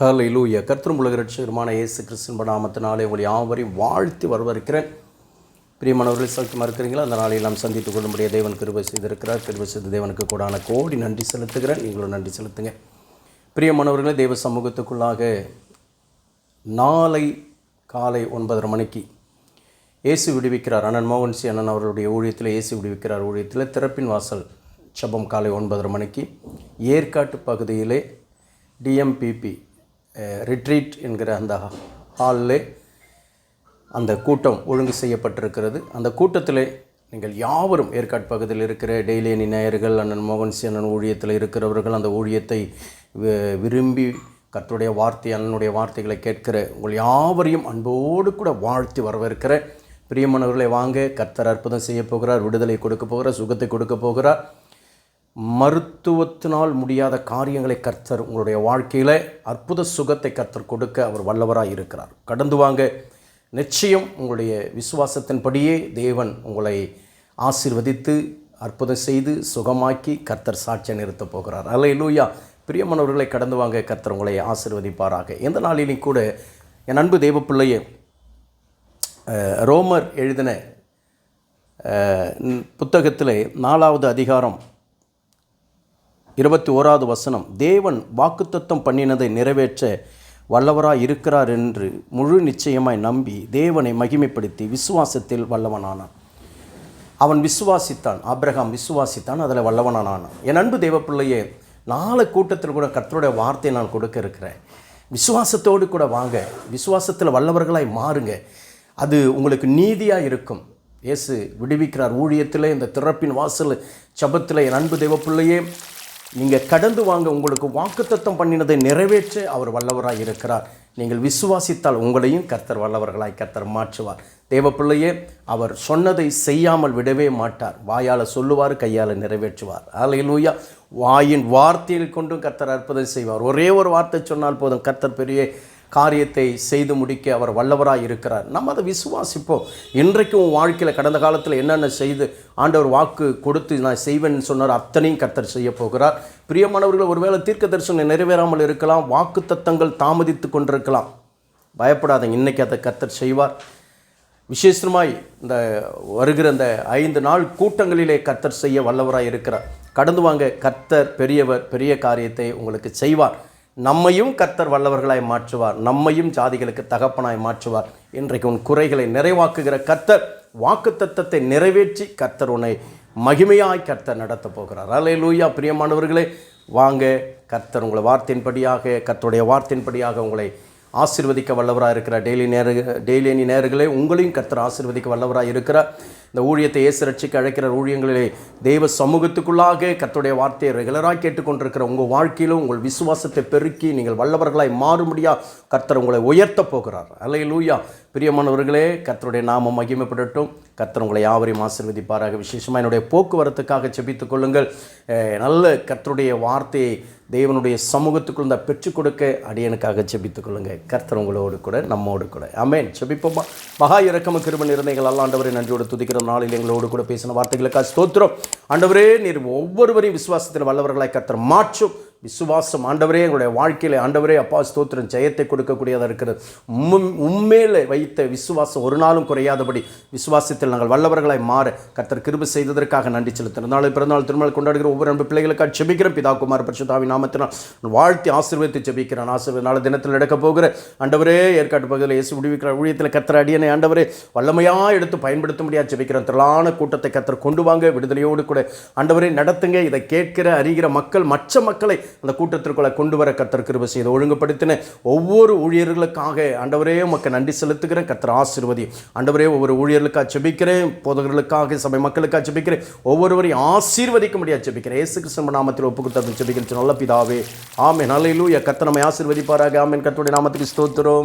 ஹalleluya கர்த்தரும் உலக ரட்சகருமான இயேசு கிறிஸ்துவின் நாமத்தினாலே உங்களை யாவரையும் வாழ்த்தி வரவிருக்கிறேன் பிரியமானவர்கள் சௌக்கியமாக இருக்கிறீங்களா? அந்த நாளை நாம் சந்தித்துக் கொள்ளும்படிய தேவன் கிருபை செய்திருக்கிறார். கிருபை செய்த தேவனுக்கு கூடான கோடி நன்றி செலுத்துகிறேன். நீங்களும் நன்றி செலுத்துங்க. பிரியமானவர்களே தேவ சமூகத்துக்குள்ளாக நாளை காலை ஒன்பதரை மணிக்கு இயேசு விடுவிக்கிறார். அண்ணன் மோகன் சி. அண்ணன் அவருடைய ஊழியத்தில் இயேசு விடுவிக்கிறார். ஊழியத்தில் திறப்பின் வாசல் சபம் காலை ஒன்பதரை மணிக்கு. ஏற்காட்டு பகுதியிலே டிஎம்பிபி ரிட்ரீட் என்கிற அந்த ஹாலில் அந்த கூட்டம் ஒழுங்கு செய்யப்பட்டிருக்கிறது. அந்த கூட்டத்திலே நீங்கள் யாவரும் ஏற்காடு பகுதியில் இருக்கிற டெய்லி நேயர்கள் அண்ணன் மோகன் சி அண்ணன் ஊழியத்தில் இருக்கிறவர்கள் அந்த ஊழியத்தை வி- விரும்பி கத்துடைய வார்த்தை அண்ணனுடைய வார்த்தைகளை கேட்கிற உங்கள் யாவரையும் அன்போடு கூட வாழ்த்தி வரவேற்கிற பிரியமானவர்களை வாங்க. கர்த்தர் அற்புதம் செய்ய போகிறார் விடுதலை கொடுக்க போகிறார் சுகத்தை கொடுக்க போகிறார். மருத்துவத்தினால் முடியாத காரியங்களை கர்த்தர் உங்களுடைய வாழ்க்கையில் அற்புத சுகத்தை கர்த்தர் கொடுக்க அவர் வல்லவராக இருக்கிறார். கடந்து வாங்க. நிச்சயம் உங்களுடைய விசுவாசத்தின்படியே தேவன் உங்களை ஆசீர்வதித்து அற்புதம் செய்து சுகமாக்கி கர்த்தர் சாட்சியை நிறுத்தப் போகிறார். அல்ல லூயா பிரியமானவர்களை கடந்து வாங்க. கர்த்தர் உங்களை ஆசிர்வதிப்பாராக. எந்த நாளிலும் கூட என் அன்பு தேவ பிள்ளையே ரோமர் எழுதின புத்தகத்தில் நாலாவது அதிகாரம் இருபத்தி ஓராவது வசனம் தேவன் வாக்குத்தத்தம் பண்ணினதை நிறைவேற்ற வல்லவராக இருக்கிறார் என்று முழு நிச்சயமாய் நம்பி தேவனை மகிமைப்படுத்தி விசுவாசத்தில் வல்லவனானான். அவன் விசுவாசித்தான் ஆப்ரஹாம் விசுவாசித்தான் அதில் வல்லவனானான். என் அன்பு தேவப்பிள்ளையே நாலு கூட்டத்தில் கூட கர்த்தருடைய வார்த்தையை நான் கொடுக்க இருக்கிறேன். விசுவாசத்தோடு கூட வாங்க விசுவாசத்தில் வல்லவர்களாய் மாறுங்க. அது உங்களுக்கு நீதியாக இருக்கும். இயேசு விடுவிக்கிறார் ஊழியத்தில் இந்த திறப்பின் வாசல் சபத்தில் என் அன்பு தேவப்பிள்ளையே நீங்கள் கடந்து வாங்க. உங்களுக்கு வாக்குத்தத்தம் பண்ணினதை நிறைவேற்ற அவர் வல்லவராக இருக்கிறார். நீங்கள் விசுவாசித்தால் உங்களையும் கர்த்தர் வல்லவர்களாய் கர்த்தர் மாற்றுவார். தேவப்பிள்ளையே அவர் சொன்னதை செய்யாமல் விடவே மாட்டார். வாயால் சொல்லுவார் கையால் நிறைவேற்றுவார். அலையிலூயா வாயின் வார்த்தையில் கொண்டும் கர்த்தர் அற்புதம் செய்வார். ஒரே ஒரு வார்த்தை சொன்னால் போதும் கர்த்தர் பெரிய காரியத்தை செய்து முடிக்க அவர் வல்லவராக இருக்கிறார். நம்ம அதை விசுவாசிப்போம். இன்றைக்கும் உன் வாழ்க்கையில் கடந்த காலத்தில் என்னென்ன செய்து ஆண்டவர் வாக்கு கொடுத்து நான் செய்வேன்னு சொன்னார் அத்தனையும் கர்த்தர் செய்ய போகிறார். பிரியமானவர்கள் ஒருவேளை தீர்க்க தரிசனம் நிறைவேறாமல் இருக்கலாம் வாக்கு தத்தங்கள் தாமதித்து கொண்டிருக்கலாம். பயப்படாதீங்க இன்னைக்கு அதை கர்த்தர் செய்வார். விசேஷமாய் இந்த வருகிற இந்த ஐந்து நாள் கூட்டங்களிலே கர்த்தர் செய்ய வல்லவராக இருக்கிறார். கடந்து வாங்க கர்த்தர் பெரியவர் பெரிய காரியத்தை உங்களுக்கு செய்வார். நம்மையும் கர்த்தர் வல்லவர்களாய் மாற்றுவார். நம்மையும் ஜாதிகளுக்கு தகப்பனாய் மாற்றுவார். இன்றைக்கு உன் குறைகளை நிறைவாக்குகிற கர்த்தர் வாக்குத்தத்தத்தை நிறைவேற்றி கர்த்தர் உன்னை மகிமையாய் கர்த்தர் நடத்தப் போகிறார். அலே லூயா பிரியமானவர்களே வாங்க கர்த்தர் உங்களை வார்த்தையின்படியாக கர்த்தருடைய வார்த்தையின்படியாக உங்களை ஆசிர்வதிக்க வல்லவராக இருக்கிறார். டெய்லி நேர டெய்லி நேரங்களே உங்களையும் கர்த்தர் ஆசீர்வதிக்க வல்லவராக இருக்கிறார். இந்த ஊழியத்தை இயேசு ரட்சிக்க அழைக்கிற ஊழியங்களிலே தெய்வ சமூகத்துக்குள்ளாக கத்துடைய வார்த்தையை ரெகுலராக கேட்டுக்கொண்டிருக்கிற உங்கள் வாழ்க்கையிலும் உங்கள் விசுவாசத்தை பெருக்கி நீங்கள் வல்லவர்களாய் மாறும்படியாக கர்த்தர் உங்களை உயர்த்தப் போகிறார். அல்லை லூயா பிரியமானவர்களே கர்த்தருடைய நாமம் மகிமைப்படட்டும். கர்த்தர் உங்களை யாவரையும் ஆசிர்வதிப்பாராக. விசேஷமாக என்னுடைய போக்குவரத்துக்காக செபித்துக் கொள்ளுங்கள். நல்ல கர்த்தருடைய வார்த்தையை தேவனுடைய சமூகத்துக்குள் இந்த பெற்றுக் கொடுக்க அடியனுக்காக செபித்துக் கொள்ளுங்கள். கர்த்தர் உங்களோடு கூட நம்மோடு கூட. அமேன் செபிப்போமா மகா இறக்கம கிருப நிறமைகள் அல்லாண்டவரை நன்றியோடு துதிக்கிறோம். துதிக்கிற நாளில் எங்களோடு கூட பேசின வார்த்தைகளுக்காக ஸ்தோத்திரம். ஆண்டவரே நீர் ஒவ்வொருவரையும் விசுவாசத்தில் வல்லவர்களை கத்தர் மாற்றும். விசுவாசம் ஆண்டவரே எங்களுடைய வாழ்க்கையில் ஆண்டவரே அப்பா ஸ்தோத்திரம் ஜெயத்தை கொடுக்கக்கூடியதாக இருக்கிறது. உண்மையில் வைத்த விசுவாசம் ஒரு நாளும் குறையாதபடி விசுவாசத்தில் நாங்கள் வல்லவர்களாய் மாற கர்த்தர் கிருபி செய்ததற்காக நன்றி செலுத்தினோம் நாளை பிறந்தநாள் திருமணம் கொண்டாடுகிற ஒவ்வொரு அன்பு பிள்ளைகளுக்காக செபிக்கிற பிதா குமார் பரிசுத்தாவி நாமத்தினால் வாழ்த்தி ஆசீர்வதித்து செபிக்கிறான் ஆசீர்வாத நாளை தினத்தில் நடக்க போகிற ஆண்டவரே ஏற்காட்டு பகுதியில் இயேசு விடுவிக்கிற ஊழியத்தில் கர்த்தர் அடியனை ஆண்டவரே வல்லமையாக எடுத்து பயன்படுத்த முடியாது செபிக்கிறோம் திரளான கூட்டத்தை கத்தர் கொண்டு வாங்க விடுதலையோடு கூட ஆண்டவரே நடத்துங்க. இதை கேட்கிற அறிகிற மக்கள் மற்ற மக்களை அந்த கூட்டத்திற்குள்ள கொண்டு வர கத்தர் கிருப செய்து ஒழுங்குபடுத்தின ஒவ்வொரு ஊழியர்களுக்காக ஆண்டவரே உமக்கு நன்றி செலுத்துகிறேன். கத்தர் ஆசீர்வதி. ஆண்டவரே ஒவ்வொரு ஊழியர்களுக்காக செபிக்கிறேன் போதகர்களுக்காக சபை மக்களுக்காக செபிக்கிறேன் ஒவ்வொருவரையும் ஆசீர்வதிக்க முடியாது செபிக்கிறேன் ஏசு கிருஷ்ண நாமத்தில் ஒப்பு கொடுத்து செபிக்கிறேன் நல்ல பிதாவே ஆமே நல்ல கர்த்தர் நம்மை ஆசீர்வதிப்பாராக. ஆமென். கர்த்தருடைய நாமத்துக்கு ஸ்தோத்திரம்.